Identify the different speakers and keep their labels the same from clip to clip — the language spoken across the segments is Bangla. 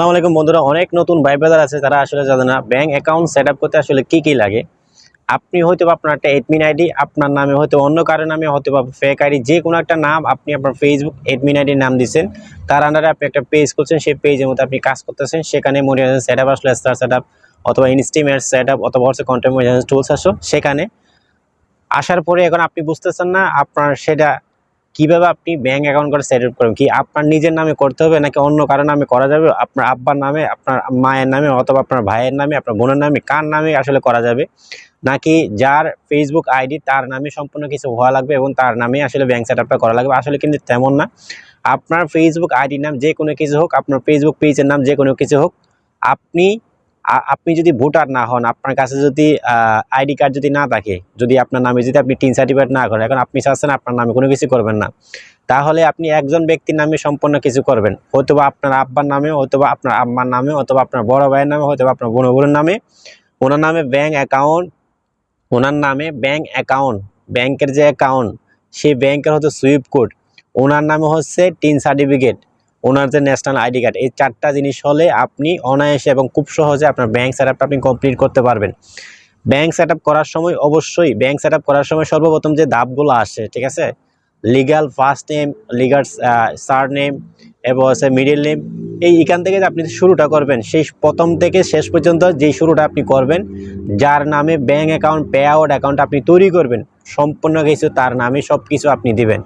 Speaker 1: আসসালামু আলাইকুম বন্ধুরা, অনেক নতুন ভাই ব্রাদার আছে তারা আসলে জানে না ব্যাঙ্ক অ্যাকাউন্ট সেট করতে আসলে কি কি লাগে। আপনি হয়তো আপনার একটা এডমিন আইডি আপনার নামে হয়তো অন্য কারও নামে হয়তো বা ফেক আইডি যে কোনো একটা নাম আপনি আপনার ফেসবুক এডমিন আইডির নাম দিচ্ছেন তার আন্ডারে আপনি একটা পেজ করছেন সেই পেজের মধ্যে আপনি কাজ করতেছেন, সেখানে মনে হয় সেট আপ আসলে স্টার সেট আপ অথবা ইনস্টিমেট সেট আপ অথবা হচ্ছে কন্টেন্ট টুলস আসো, সেখানে। আসার পরে এখন আপনি বুঝতেছেন না, আপনার সেটা কীভাবে আপনি ব্যাঙ্ক অ্যাকাউন্ট করে সেট আপ করবেন? কি আপনার নিজের নামে করতে হবে নাকি অন্য কারও নামে করা যাবে? আপনার আব্বার নামে, আপনার মায়ের নামে অথবা আপনার ভাইয়ের নামে, আপনার বোনের নামে, কার নামে আসলে করা যাবে? নাকি যার ফেসবুক আইডি তার নামে সম্পূর্ণ কিছু হওয়া লাগবে এবং তার নামে আসলে ব্যাঙ্ক সেট আপটা করা লাগবে? আসলে কিন্তু তেমন না। আপনার ফেসবুক আইডির নাম যে কোনো কিছু হোক, আপনার ফেসবুক পেজের নাম যে কোনো কিছু হোক, আপনি আপনি যদি ভোটার না হন, আপনার কাছে যদি আইডি কার্ড যদি না থাকে, যদি আপনার নামে যদি আপনি টিন সার্টিফিকেট না করেন, এখন আপনি চাচ্ছেন আপনার নামে কোনো কিছু করবেন না, তাহলে আপনি একজন ব্যক্তির নামে সম্পূর্ণ কিছু করবেন। হয়তো বা আপনার আব্বার নামে হয়তো বা আপনার আম্মার নামে, অথবা আপনার বড় ভাইয়ের নামে হয়তো বা আপনার বোন বোনের নামে, ওনার নামে ব্যাংক অ্যাকাউন্ট ওনার নামে ব্যাংক অ্যাকাউন্ট ব্যাংকের যে অ্যাকাউন্ট সেই ব্যাংকের হচ্ছে সুইপ কোড ওনার নামে হচ্ছে টিন সার্টিফিকেট ওনার যে ন্যাশনাল আইডি কার্ড এই চারটা জিনিস হলে আপনি অনায়াসে এবং খুব সহজে আপনার ব্যাংক সেট আপটা আপনি কমপ্লিট করতে পারবেন। ব্যাংক সেট করার সময় অবশ্যই ব্যাংক সেট করার সময় সর্বপ্রথম যে ধাপগুলো আসে, ঠিক আছে? Legal first name legal surname এবং হচ্ছে মিডিল নেম এই এখান থেকে আপনি শুরুটা করবেন, সেই প্রথম থেকে শেষ পর্যন্ত যেই শুরুটা আপনি করবেন, যার নামে bank account payout account আপনি তৈরি করবেন, সম্পূর্ণ কিছু তার নামে সব কিছু আপনি দিবেন।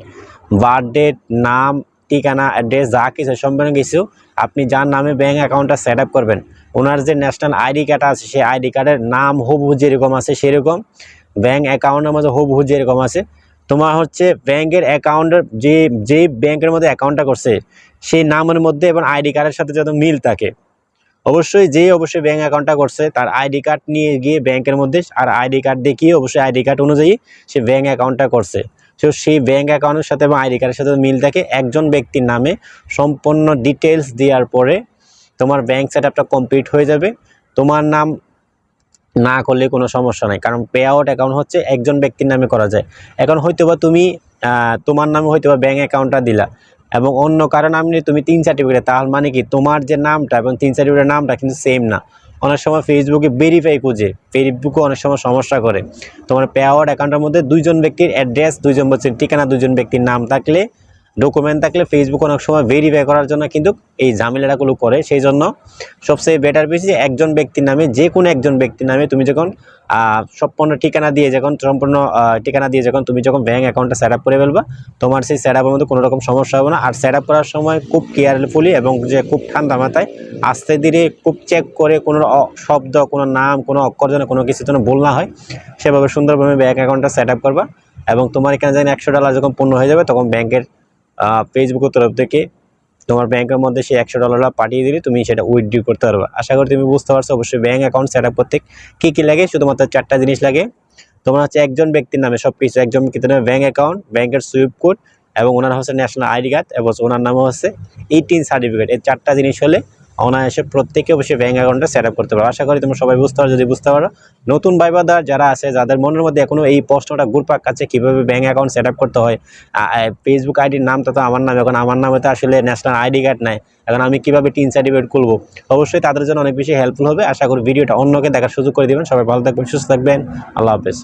Speaker 1: বার্থডে নাম ঠিকানা অ্যাড্রেস যা কিছু সম্পূর্ণ কিছু, আপনি যার নামে ব্যাঙ্ক অ্যাকাউন্টটা সেট আপ করবেন, ওনার যে ন্যাশনাল আইডি কার্ড আছে, সেই আইডি কার্ডের নাম হুবহু যেরকম আছে সেরকম ব্যাঙ্ক অ্যাকাউন্টের মধ্যে হুবহু যেরকম আছে। তোমার হচ্ছে ব্যাংকের অ্যাকাউন্টের যে যে ব্যাংকের মধ্যে অ্যাকাউন্টটা করছে, সেই নামের মধ্যে এবং আইডি কার্ডের সাথে যত মিল থাকে, অবশ্যই যে অবশ্যই ব্যাঙ্ক অ্যাকাউন্টটা করছে, তার আইডি কার্ড নিয়ে গিয়ে ব্যাংকের মধ্যে, আর আইডি কার্ড দেখিয়ে অবশ্যই আইডি কার্ড অনুযায়ী সে ব্যাঙ্ক অ্যাকাউন্টটা করছে। তো সেই ব্যাঙ্ক অ্যাকাউন্টের সাথে এবং আইডি কার্ডের সাথে মিল থাকে। একজন ব্যক্তির নামে সম্পূর্ণ ডিটেলস দেওয়ার পরে তোমার ব্যাঙ্ক সেট আপটা কমপ্লিট হয়ে যাবে। তোমার নাম না করলে কোনো সমস্যা নাই, কারণ পে আউট অ্যাকাউন্ট হচ্ছে একজন ব্যক্তির নামে করা যায়। এখন হয়তো বা তুমি তোমার নামে হয়তো বা ব্যাংক অ্যাকাউন্টটা দিলা এবং অন্য কারও নাম নিয়ে তুমি তিন সার্টিফিকেট তাহলে মানে কি তোমার যে নামটা এবং তিন সার্টিফিকেটের নামটা কিন্তু সেম না। অনেক সময় ফেসবুকে ভেরিফাই খুঁজে। ফেসবুকে অনেক সময় সমস্যা করে। তোমার পে অ্যাকাউন্টের মধ্যে দুইজন ব্যক্তির অ্যাড্রেস দুইজন বলছেন ঠিকানা দুজন ব্যক্তির নাম থাকলে ডকুমেন্ট থাকলে ফেসবুক অনেক সময় ভেরিফাই করার জন্য কিন্তু এই ঝামেলাগুলো করে। সেই জন্য সবচেয়ে বেটার বেশি যে একজন ব্যক্তির নামে, যে কোনো একজন ব্যক্তির নামে তুমি যখন সম্পূর্ণ ঠিকানা দিয়ে যখন, সম্পূর্ণ ঠিকানা দিয়ে যখন তুমি যখন ব্যাঙ্ক অ্যাকাউন্টটা সেট করে ফেলবা, তোমার সেই সেট আপের মধ্যে কোনো রকম সমস্যা হবে না। আর সেট আপ করার সময় খুব কেয়ারফুলি এবং যে খুব ঠান্ডা মাথায় আস্তে ধীরে খুব চেক করে কোনো শব্দ, কোনো নাম, কোনো অক্ষর যেন কোনো কিছু যেন ভুল না হয়, সেভাবে সুন্দরভাবে ব্যাঙ্ক অ্যাকাউন্টটা সেট আপ করবা। এবং তোমার এখানে যেন একশো ডলার যখন পূর্ণ হয়ে যাবে, তখন ব্যাংকের ফেসবুকের তরফ থেকে তোমার ব্যাংকের মধ্যে সেই একশো ডলাররা পাঠিয়ে দিলে তুমি সেটা উইথড্র করতে পারবে। আশা করি তুমি বুঝতে পারছ, অবশ্যই ব্যাঙ্ক অ্যাকাউন্ট সেট আপ করতে কী কী লাগে, শুধুমাত্র চারটা জিনিস লাগে। তোমার হচ্ছে একজন ব্যক্তির নামে সব কিছু একজন ব্যক্তির নামে ব্যাঙ্ক অ্যাকাউন্ট ব্যাংকের সুইপ কোড এবং ওনার হচ্ছে ন্যাশনাল আইডি কার্ড এবং ওনার নামে হচ্ছে এইটিন সার্টিফিকেট এই চারটা জিনিস হলে অনায়াসে প্রত্যেকে অবশ্যই ব্যাঙ্ক অ্যাকাউন্টটা সেট আপ করতে পারো। আশা করি তোমরা সবাই বুঝতে পারো, যদি বুঝতে পারো। নতুন ভাইবাদার যারা আছে, যাদের মনের মধ্যে এখনও এই প্রশ্নটা ঘুরপাক কাছে কীভাবে ব্যাঙ্ক অ্যাকাউন্ট সেট আপ করতে হয় ফেসবুক আইডির নামটা তো আমার নাম, এখন আমার নামে তো আসলে ন্যাশনাল আইডি কার্ড নাই। এখন আমি কীভাবে টিন সার্টিফিকেট খুলবো? অবশ্যই তাদের জন্য অনেক বেশি হেল্পফুল হবে। আশা করি ভিডিওটা অন্যকে দেখার সুযোগ করে দেবেন। সবাই ভালো থাকবেন, সুস্থ থাকবেন। আল্লাহ হাফেজ।